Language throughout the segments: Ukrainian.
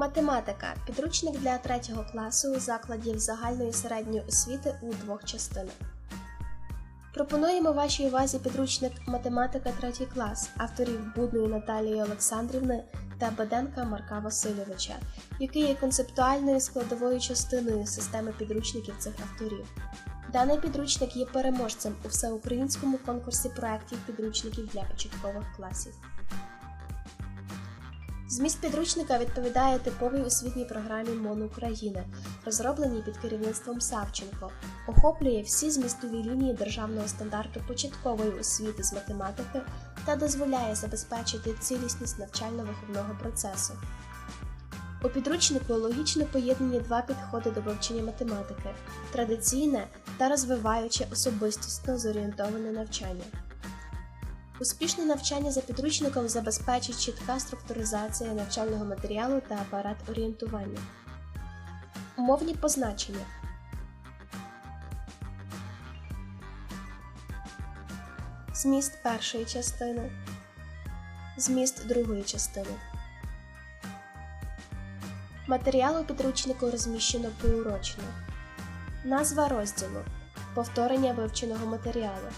Математика підручник для 3 класу закладів загальної середньої освіти у двох частинах. Пропонуємо вашій увазі підручник Математика 3 клас авторів Будної Наталії Олександрівни та Беденка Марка Васильовича, який є концептуальною складовою частиною системи підручників цих авторів. Даний підручник є переможцем у всеукраїнському конкурсі проєктів підручників для початкових класів. Зміст підручника відповідає типовій освітній програмі МОН України, розробленій під керівництвом Савченко, охоплює всі змістові лінії державного стандарту початкової освіти з математики та дозволяє забезпечити цілісність навчально-виховного процесу. У підручнику логічно поєднані два підходи до вивчення математики традиційне та розвиваюче особистісно зорієнтоване навчання. Успішне навчання за підручником забезпечить чітка структуризація навчального матеріалу та апарат орієнтування. Умовні позначення. Зміст першої частини. Зміст другої частини. Матеріал у підручнику розміщено поурочно. Назва розділу. Повторення вивченого матеріалу.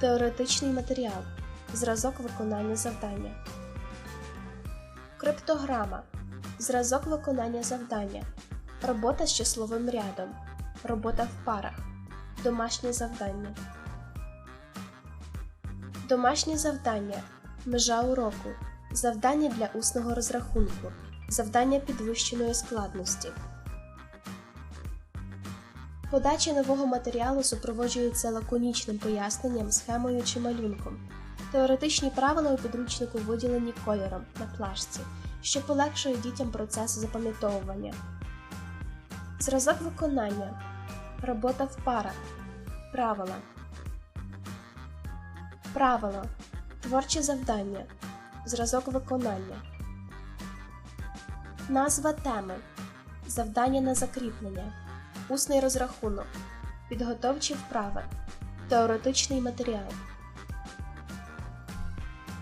Теоретичний матеріал. Зразок виконання завдання. Криптограма. Зразок виконання завдання. Робота з числовим рядом. Робота в парах. Домашнє завдання. Домашнє завдання. Межа уроку. Завдання для усного розрахунку. Завдання підвищеної складності. Подача нового матеріалу супроводжується лаконічним поясненням, схемою чи малюнком. Теоретичні правила у підручнику виділені кольором на плашці, що полегшує дітям процес запам'ятовування. Зразок виконання. Робота в парах. Правила. Правила. Творче завдання. Зразок виконання. Назва теми. Завдання на закріплення. Усний розрахунок. Підготовчі вправи. Теоретичний матеріал.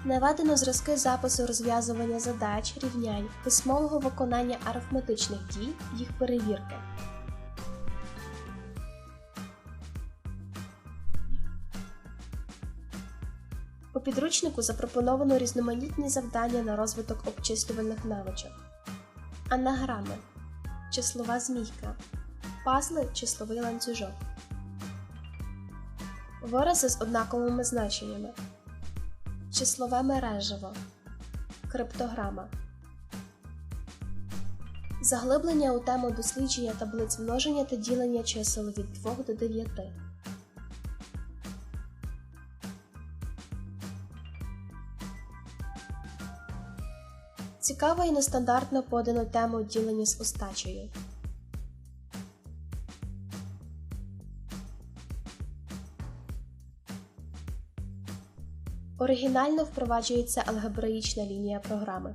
Наведено зразки запису розв'язування задач, рівнянь, письмового виконання арифметичних дій, їх перевірки. У підручнику запропоновано різноманітні завдання на розвиток обчислювальних навичок. Анаграми. Числова змійка. Пазли числовий ланцюжок. Вирази з однаковими значеннями. Числове мережево. Криптограма. Заглиблення у тему дослідження таблиць множення та ділення чисел від 2 до 9. Цікаво і нестандартно подано тему ділення з остачею. Оригінально впроваджується алгебраїчна лінія програми.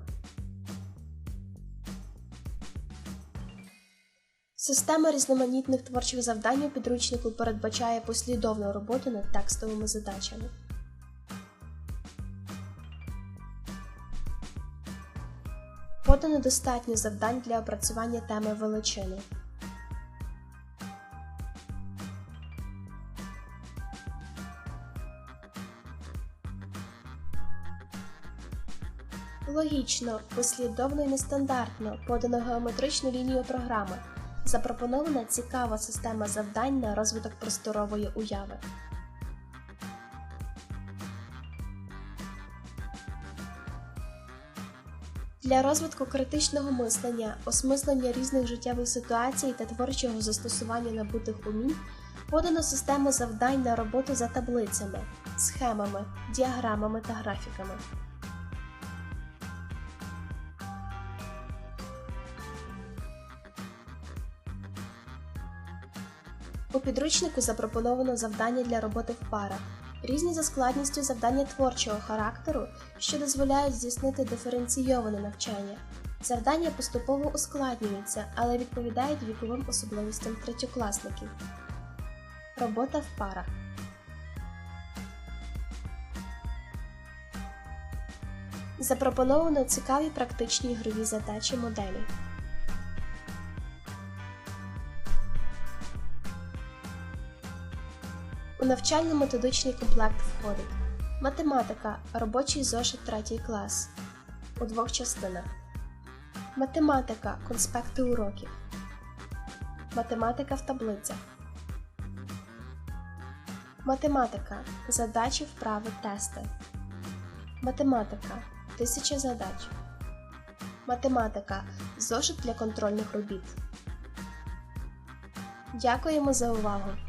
Система різноманітних творчих завдань у підручнику передбачає послідовну роботу над текстовими задачами. Подано достатньо завдань для опрацювання теми величини. Логічно, послідовно і нестандартно подано геометричну лінію програми. Запропонована цікава система завдань на розвиток просторової уяви. Для розвитку критичного мислення, осмислення різних життєвих ситуацій та творчого застосування набутих умінь подано систему завдань на роботу за таблицями, схемами, діаграмами та графіками. У підручнику запропоновано завдання для роботи в парах, різні за складністю завдання творчого характеру, що дозволяють здійснити диференційоване навчання. Завдання поступово ускладнюються, але відповідають віковим особливостям третьокласників. Робота в парах. Запропоновано цікаві практичні ігрові задачі моделі. У навчально-методичний комплект входить математика, робочий зошит 3 клас у двох частинах. Математика, конспекти уроків. Математика в таблицях. Математика. Задачі, вправи, тести. Математика. Тисяча задач. Математика. Зошит для контрольних робіт. Дякуємо за увагу!